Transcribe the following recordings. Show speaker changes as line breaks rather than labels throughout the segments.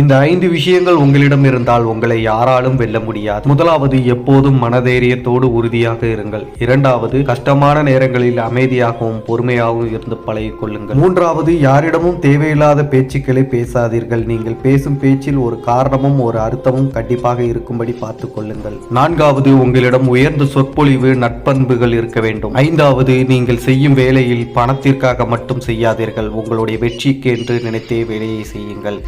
இந்த ஐந்து விஷயங்கள் உங்களிடம் இருந்தால் உங்களை யாராலும் வெல்ல முடியாது. முதலாவது எப்போதும் மனதைரியத்தோடு உறுதியாக இருங்கள். இரண்டாவது கஷ்டமான நேரங்களில் அமைதியாகவும் பொறுமையாகவும் இருந்து பழகிக் கொள்ளுங்கள் மூன்றாவது யாரிடமும் தேவையில்லாத பேச்சுக்களை பேசாதீர்கள். நீங்கள் பேசும் பேச்சில் ஒரு காரணமும் ஒரு அர்த்தமும் கண்டிப்பாக இருக்கும்படி பார்த்துக் கொள்ளுங்கள் நான்காவது உங்களிடம் உயர்ந்த சொற்பொழிவு நட்பண்புகள் இருக்க வேண்டும். ஐந்தாவது நீங்கள் செய்யும் வேலையில் பணத்திற்காக மட்டும் செய்யாதீர்கள். உங்களுடைய வெற்றிக்கு என்று நினைத்தே வேலையை செய்யுங்கள்.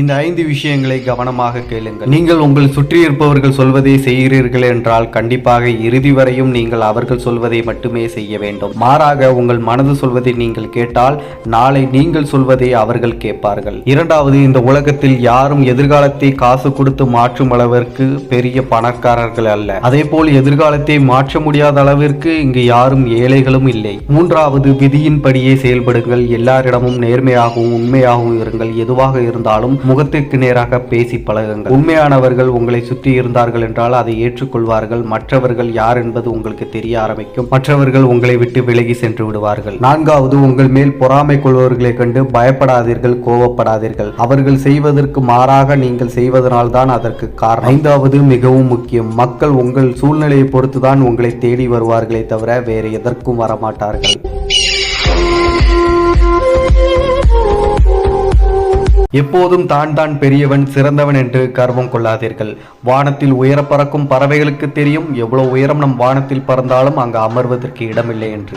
இந்த ஐந்து விஷயங்களை கவனமாக கேளுங்கள். நீங்கள் உங்கள் சுற்றி இருப்பவர்கள் சொல்வதை செய்கிறீர்கள் என்றால் கண்டிப்பாக இறுதி வரையும் நீங்கள் அவர்கள் சொல்வதை மட்டுமே செய்ய வேண்டும். மாறாக உங்கள் மனது சொல்வதை நீங்கள் கேட்டால் நாளை நீங்கள் சொல்வதை அவர்கள் கேட்பார்கள். இரண்டாவது இந்த உலகத்தில் யாரும் எதிர்காலத்தை காசு கொடுத்து மாற்றும் அளவிற்கு பெரிய பணக்காரர்கள் அல்ல. அதேபோல் எதிர்காலத்தை மாற்ற முடியாத அளவிற்கு இங்கு யாரும் ஏழைகளும் இல்லை. மூன்றாவது விதியின்படியே செயல்படுங்கள். எல்லாரிடமும் நேர்மையாகவும் உண்மையாகவும் இருங்கள். எதுவாக இருந்தாலும் முகத்திற்கு நேராக பேசி பழகுங்கள். உண்மையானவர்கள் உங்களை சுற்றி இருந்தார்கள் என்றால் அதை ஏற்றுக்கொள்வார்கள். மற்றவர்கள் யார் என்பது உங்களுக்கு தெரிய ஆரம்பிக்கும். மற்றவர்கள் உங்களை விட்டு விலகி சென்று விடுவார்கள். நான்காவது உங்கள் மேல் பொறாமை கொள்பவர்களை கண்டு பயப்படாதீர்கள் கோவப்படாதீர்கள் அவர்கள் செய்வதற்கு மாறாக நீங்கள் செய்வதனால் தான் அதற்கு காரணம். ஐந்தாவது மிகவும் முக்கியம். மக்கள் உங்கள் சூழ்நிலையை பொறுத்துதான் உங்களை தேடி வருவார்களே தவிர வேறு எதற்கும் வரமாட்டார்கள். எப்போதும் தான் தான் பெரியவன் சிறந்தவன் என்று கர்வம் கொள்ளாதீர்கள். வானத்தில் உயர பறக்கும் பறவைகளுக்கு தெரியும். எவ்வளவு உயரம் நம் வானத்தில் பறந்தாலும் அங்கு அமர்வதற்கு இடமில்லை என்று.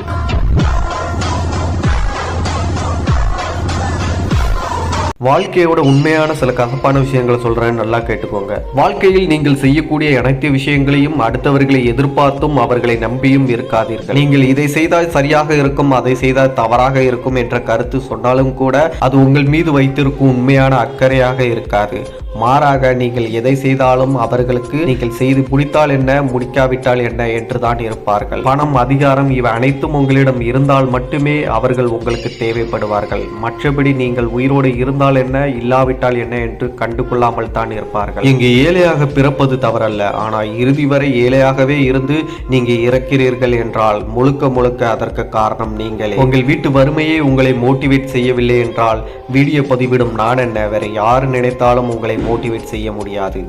வாழ்க்கையோட உண்மையான சில கசப்பான விஷயங்களை சொல்றேன் நல்லா கேட்டுக்கோங்க. வாழ்க்கையில் நீங்கள் செய்யக்கூடிய அனைத்து விஷயங்களையும் அடுத்தவர்களை எதிர்பார்த்தும் அவர்களை நம்பியும் இருக்காதீர்கள். நீங்கள் இதை செய்தால் சரியாக இருக்கும் அதை செய்தால் தவறாக இருக்கும் என்ற கருத்து சொன்னாலும் கூட அது உங்கள் மீது வைத்திருக்கும் உண்மையான அக்கறையாக இருக்காது. மாறாக நீங்கள் எதை செய்தாலும் அவர்களுக்கு நீங்கள் செய்து முடித்தால் என்ன முடிக்காவிட்டால் என்ன என்றுதான் இருப்பார்கள். பணம் அதிகாரம் இவை அனைத்தும் உங்களிடம் இருந்தால் மட்டுமே அவர்கள் உங்களுக்கு தேவைப்படுவார்கள். மற்றபடி நீங்கள் உயிரோடு இருந்தால் என்ன இல்லாவிட்டால் என்ன என்று கண்டு கொள்ளாமல் தான் இருப்பார்கள். இங்கு ஏழையாக பிறப்பது தவறல்ல. ஆனால் இறுதி வரை ஏழையாகவே இருந்து நீங்க இறக்கிறீர்கள் என்றால் முழுக்க முழுக்க அதற்கு காரணம் நீங்களே. உங்கள் வீட்டு வறுமையை உங்களை மோட்டிவேட் செய்யவில்லை என்றால் வீடியோ பதிவிடும் நான் என்ன? வேற யார் நினைத்தாலும் உங்களை மோட்டிவேட் செய்ய முடியாது.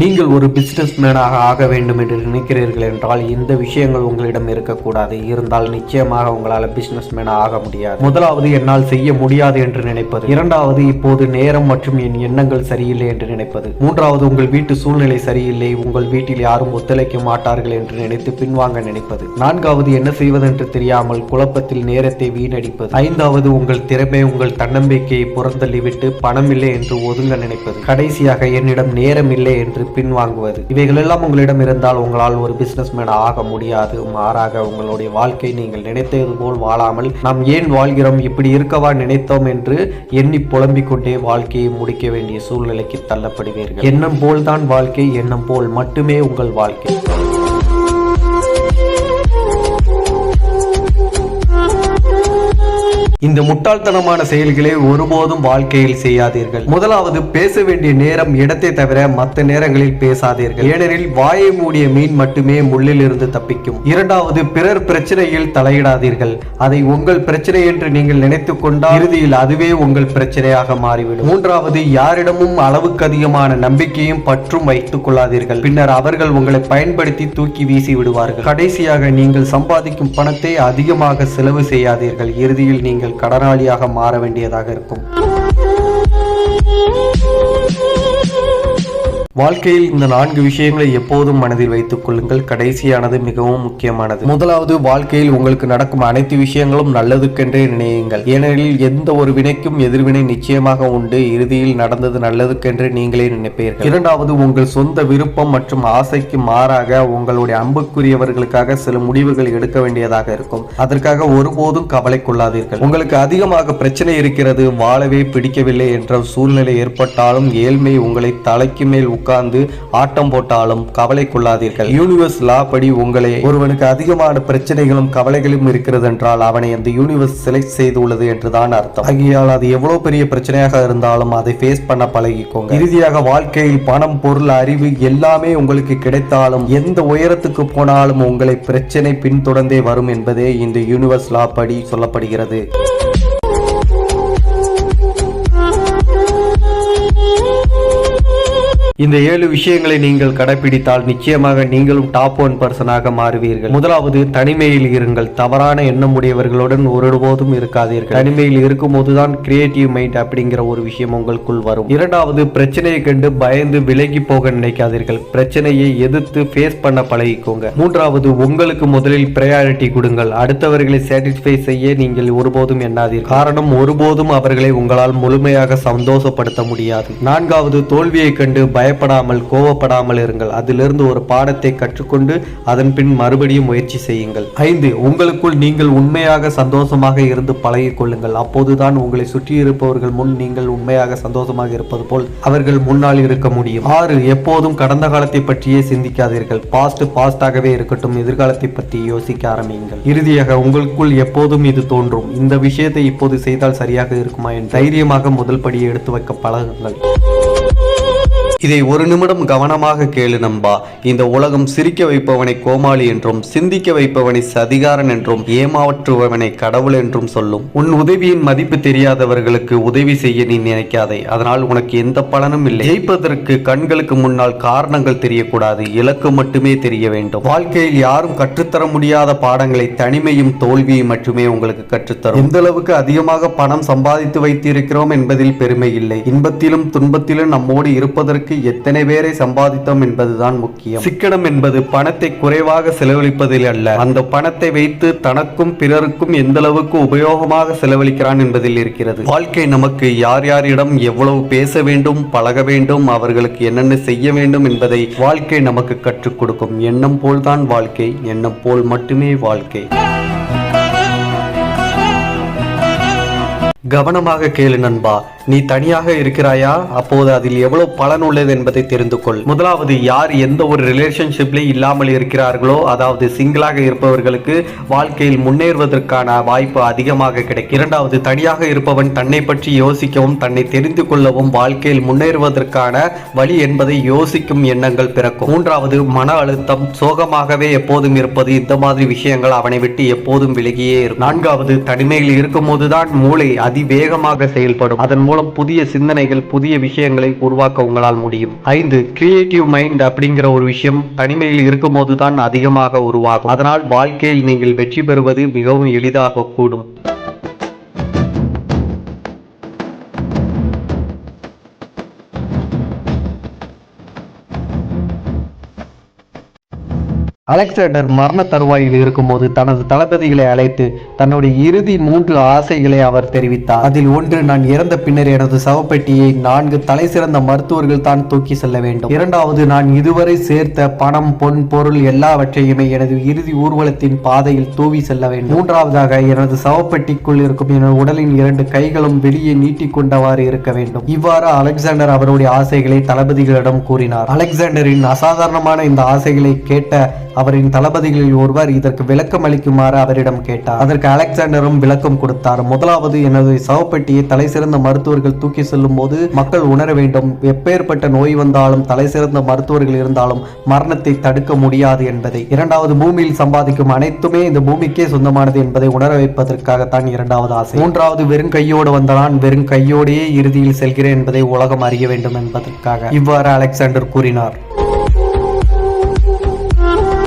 நீங்கள் ஒரு பிஸ்னஸ் மேனாக ஆக வேண்டும் என்று நினைக்கிறீர்கள் என்றால் இந்த விஷயங்கள் உங்களிடம் இருக்கக்கூடாது. இருந்தால் நிச்சயமாக உங்களால் பிஸ்னஸ் மேனாக ஆக முடியாது. முதலாவது என்னால் செய்ய முடியாது என்று நினைப்பது. இரண்டாவது இப்போது நேரம் மற்றும் என் எண்ணங்கள் சரியில்லை என்று நினைப்பது. மூன்றாவது உங்கள் வீட்டு சூழ்நிலை சரியில்லை. உங்கள் வீட்டில் யாரும் ஒத்துழைக்க மாட்டார்கள் என்று நினைத்து பின்வாங்க நினைப்பது. நான்காவது என்ன செய்வதென்று தெரியாமல் குழப்பத்தில் நேரத்தை வீணடிப்பது. ஐந்தாவது உங்கள் திறமை உங்கள் தன்னம்பிக்கையை புறந்தள்ளிவிட்டு பணம் இல்லை என்று ஒதுங்க நினைப்பது. கடைசியாக என்னிடம் நேரம் இல்லை என்று பின்வாங்குவது. இவைகளெல்லாம் உங்களிடம் இருந்தால் உங்களால் ஒரு பிசினஸ் ஆக முடியாது. மாறாக உங்களுடைய வாழ்க்கை நீங்கள் நினைத்தது போல் வாழாமல் நாம் ஏன் வாழ்கிறோம்? இப்படி இருக்கவா நினைத்தோம் என்று எண்ணி புலம்பிக் கொண்டே வாழ்க்கையை முடிக்க வேண்டிய சூழ்நிலைக்கு தள்ளப்படுவீர்கள். எண்ணம் போல்தான் வாழ்க்கை எண்ணம் போல் மட்டுமே உங்கள் வாழ்க்கை. இந்த முட்டாள்தனமான செயல்களை ஒருபோதும் வாழ்க்கையில் செய்யாதீர்கள். முதலாவது பேச வேண்டிய நேரம் இடத்தை தவிர மற்ற நேரங்களில் பேசாதீர்கள். ஏனெனில் வாயை மூடிய மீன் மட்டுமே முள்ளிலிருந்து தப்பிக்கும். இரண்டாவது பிறர் பிரச்சனையில் தலையிடாதீர்கள். அதை உங்கள் பிரச்சனை என்று நீங்கள் நினைத்துக் கொண்டால் இறுதியில் அதுவே உங்கள் பிரச்சனையாக மாறிவிடும். மூன்றாவது யாரிடமும் அளவுக்கு அதிகமான நம்பிக்கையும் பற்றும் வைத்துக் கொள்ளாதீர்கள். பின்னர் அவர்கள் உங்களை பயன்படுத்தி தூக்கி வீசி விடுவார்கள். கடைசியாக நீங்கள் சம்பாதிக்கும் பணத்தை அதிகமாக செலவு செய்யாதீர்கள். இறுதியில் நீங்கள் கடனாளியாக மாற வேண்டியதாக இருக்கும். வாழ்க்கையில் இந்த நான்கு விஷயங்களை எப்போதும் மனதில் வைத்துக் கொள்ளுங்கள். கடைசியானது மிகவும் முக்கியமானது. முதலாவது வாழ்க்கையில் உங்களுக்கு நடக்கும் அனைத்து விஷயங்களும் நல்லதுக்கென்றே நினையுங்கள். ஏனெனில் எந்த ஒரு வினைக்கும் எதிர்வினை நிச்சயமாக உண்டு. இறுதியில் நடந்தது நல்லதுக்கென்றே நீங்களே நினைப்பீர்கள். இரண்டாவது உங்கள் சொந்த விருப்பம் மற்றும் ஆசைக்கு மாறாக உங்களுடைய அம்புக்குரியவர்களுக்காக சில முடிவுகள் எடுக்க வேண்டியதாக இருக்கும். அதற்காக ஒருபோதும் கவலை கொள்ளாதீர்கள். உங்களுக்கு அதிகமாக பிரச்சனை இருக்கிறது. வாழவே பிடிக்கவில்லை என்ற சூழ்நிலை ஏற்பட்டாலும் ஏழ்மை உங்களை தலைக்கு மேல் உட்கார்ந்து ஆட்டம் போட்டாலும் கவலை கொள்ளாதீர்கள் யூனிவர்ஸ் லா படி உங்களை ஒருவனுக்கு அதிகமான பிரச்சனைகளும் கவலைகளும் இருக்கிறது என்றால் அவனை அந்த யூனிவர்ஸ் செலக்ட் செய்துள்ளது என்றுதான் அர்த்தம். ஆகியால் அது எவ்வளவு பெரிய பிரச்சனையாக இருந்தாலும் அதை ஃபேஸ் பண்ண பழகிக்கோங்க. இறுதியாக வாழ்க்கையில் பணம் பொருள் அறிவு எல்லாமே உங்களுக்கு கிடைத்தாலும் எந்த உயரத்துக்கு போனாலும் உங்களை பிரச்சனை பின்தொடர்ந்தே வரும் என்பதே இந்த யூனிவர்ஸ் லா படி சொல்லப்படுகிறது. இந்த ஏழு விஷயங்களை நீங்கள் கடைபிடித்தால் நிச்சயமாக நீங்களும் டாப் ஒன் பர்சனாக மாறுவீர்கள். முதலாவது தனிமையில் இருங்கள். தவறான எண்ணம் உடையவர்களுடன் ஒருபோதும் இருக்காதீர்கள். தனிமையில் இருக்கும்போதுதான் கிரியேட்டிவ் மைண்ட் அப்படிங்கிற ஒரு விஷயம் உங்களுக்குள் வரும். இரண்டாவது பிரச்சனையை கண்டு பயந்து விலகி போக நினைக்காதீர்கள். பிரச்சனையை எதிர்த்து ஃபேஸ் பண்ண பழகிக்கோங்க. மூன்றாவது உங்களுக்கு முதலில் ப்ரையாரிட்டி கொடுங்கள். அடுத்தவர்களை சாட்டிஸ்ஃபை செய்ய நீங்கள் ஒருபோதும் எண்ணாதீர்கள். காரணம் ஒருபோதும் அவர்களை உங்களால் முழுமையாக சந்தோஷப்படுத்த முடியாது. நான்காவது தோல்வியை கண்டு பயப்படாமல் கோவப்படாமல் இருங்கள். அதிலிருந்து ஒரு பாடத்தை கற்றுக்கொண்டு அதன் பின் மறுபடியும் முயற்சி செய்யுங்கள். ஐந்து உங்களுக்குள் நீங்கள் உண்மையாக சந்தோஷமாக இருந்து பழகிக் கொள்ளுங்கள். அப்போதுதான் உங்களை சுற்றி இருப்பவர்கள் முன் நீங்கள் உண்மையாக சந்தோஷமாக இருப்பது போல் அவர்கள் முன்னால் இருக்க முடியும். ஆறு எப்போதும் கடந்த காலத்தை பற்றியே சிந்திக்காதீர்கள். பாஸ்ட் பாஸ்டாகவே இருக்கட்டும். எதிர்காலத்தை பற்றி யோசிக்க ஆரம்பியுங்கள். இறுதியாக உங்களுக்குள் எப்போதும் இது தோன்றும். இந்த விஷயத்தை இப்போது செய்தால் சரியாக இருக்குமா என் தைரியமாக முதல் படியை எடுத்து வைக்க பழகுங்கள். இதை ஒரு நிமிடம் கவனமாக கேளு நண்பா. இந்த உலகம் சிரிக்க வைப்பவனை கோமாளி என்றும் சிந்திக்க வைப்பவனை சதிகாரன் என்றும் ஏமாற்றுபவனை கடவுள் என்றும் சொல்லும். உன் உதவியின் மதிப்பு தெரியாதவர்களுக்கு உதவி செய்ய நீ நினைக்காதே. அதனால் உனக்கு எந்த பலனும் இல்லை. ஜெயிப்பதற்கு கண்களுக்கு முன்னால் காரணங்கள் தெரியக்கூடாது. இலக்கு மட்டுமே தெரிய வேண்டும். வாழ்க்கையில் யாரும் கற்றுத்தர முடியாத பாடங்களை தனிமையும் தோல்வியும் மட்டுமே உங்களுக்கு கற்றுத்தரும். எந்த அளவுக்கு அதிகமாக பணம் சம்பாதித்து வைத்திருக்கிறோம் என்பதில் பெருமை இல்லை. இன்பத்திலும் துன்பத்திலும் நம்மோடு இருப்பதற்கு எத்தனை பேரை சம்பாதித்தோம் என்பதுதான் முக்கியம். சிக்கனம் என்பது பணத்தை குறைவாக செலவழிப்பதில் அல்ல. அந்த பணத்தை வைத்து தனக்கும் பிறருக்கும் எந்த அளவுக்கு உபயோகமாக செலவழிக்கிறான் என்பதில் இருக்கிறது. வாழ்க்கை நமக்கு யார் யாரிடம் எவ்வளவு பேச வேண்டும் பழக வேண்டும் அவர்களுக்கு என்னென்ன செய்ய வேண்டும் என்பதை வாழ்க்கை நமக்கு கற்றுக் கொடுக்கும். எண்ணம் போல்தான் வாழ்க்கை எண்ணம் போல் மட்டுமே வாழ்க்கை. கவனமாக கேளு நண்பா நீ தனியாக இருக்கிறாயா? அப்போது அதில் எவ்வளவு பலன் உள்ளது என்பதை தெரிந்து கொள். முதலாவது யார் எந்த ஒரு ரிலேஷன்ஷிப்லேயும் இல்லாமல் இருக்கிறார்களோ அதாவது சிங்கிளாக இருப்பவர்களுக்கு வாழ்க்கையில் முன்னேறுவதற்கான வாய்ப்பு அதிகமாக கிடைக்கும். இரண்டாவது தனியாக இருப்பவன் தன்னை பற்றி யோசிக்கவும் தன்னை தெரிந்து கொள்ளவும் வாழ்க்கையில் முன்னேறுவதற்கான வழி என்பதை யோசிக்கும் எண்ணங்கள் பிறக்கும். மூன்றாவது மன அழுத்தம் சோகமாகவே எப்போதும் இருப்பது இந்த மாதிரி விஷயங்கள் அவனை விட்டு எப்போதும் விலகியே இருக்கும் நான்காவது தனிமையில் இருக்கும் போதுதான் மூளை அதிவேகமாக செயல்படும். அதன் மூலம் புதிய சிந்தனைகள் புதிய விஷயங்களை உருவாக்க உங்களால் முடியும். ஐந்து கிரியேட்டிவ் மைண்ட் அப்படிங்கிற ஒரு விஷயம் தனிமையில் இருக்கும் போதுதான் அதிகமாக உருவாகும். அதனால் வாழ்க்கையில் நீங்கள் வெற்றி பெறுவது மிகவும் எளிதாக கூடும். அலெக்சாண்டர் மரண தருவாயில் இருக்கும்போது தனது தளபதிகளை அழைத்து தன்னுடைய இறுதி மூன்று ஆசைகளை அவர் தெரிவித்தார். அதில் ஒன்று நான் இறந்த பின்னர் எனது சவப்பெட்டியை நான்கு தலை சிறந்த மருத்துவர்கள் தான் தூக்கி செல்ல வேண்டும். இரண்டாவது நான் இதுவரை சேர்த்த பணம் பொன் பொருள் எல்லாவற்றையுமே எனது இறுதி ஊர்வலத்தின் பாதையில் தூவி செல்ல வேண்டும். மூன்றாவதாக எனது சவப்பெட்டிக்குள் இருக்கும் எனது உடலின் இரண்டு கைகளும் வெளியே நீட்டிக்கொண்டவாறு இருக்க வேண்டும். இவ்வாறு அலெக்சாண்டர் அவருடைய ஆசைகளை தளபதிகளிடம் கூறினார். அலெக்சாண்டரின் அசாதாரணமான இந்த ஆசைகளை கேட்ட அவரின் தளபதிகளில் ஒருவர் இதற்கு விளக்கம் அளிக்குமாறு அவரிடம் கேட்டார். அதற்கு அலெக்சாண்டரும் விளக்கம் கொடுத்தார். முதலாவது எனது சவப்பெட்டியை தலை சிறந்த மருத்துவர்கள் தூக்கி செல்லும் போது மக்கள் உணர வேண்டும். எப்பேற்பட்ட நோய் வந்தாலும் தலை சிறந்த மருத்துவர்கள் இருந்தாலும் மரணத்தை தடுக்க முடியாது என்பதை. இரண்டாவது பூமியில் சம்பாதிக்கும் அனைத்துமே இந்த பூமிக்கே சொந்தமானது என்பதை உணர வைப்பதற்காகத்தான் இரண்டாவது ஆசை. மூன்றாவது வெறும் கையோடு வந்ததான் வெறும் கையோடையே இறுதியில் செல்கிறேன் என்பதை உலகம் அறிய வேண்டும் என்பதற்காக. இவ்வாறு அலெக்சாண்டர் கூறினார்.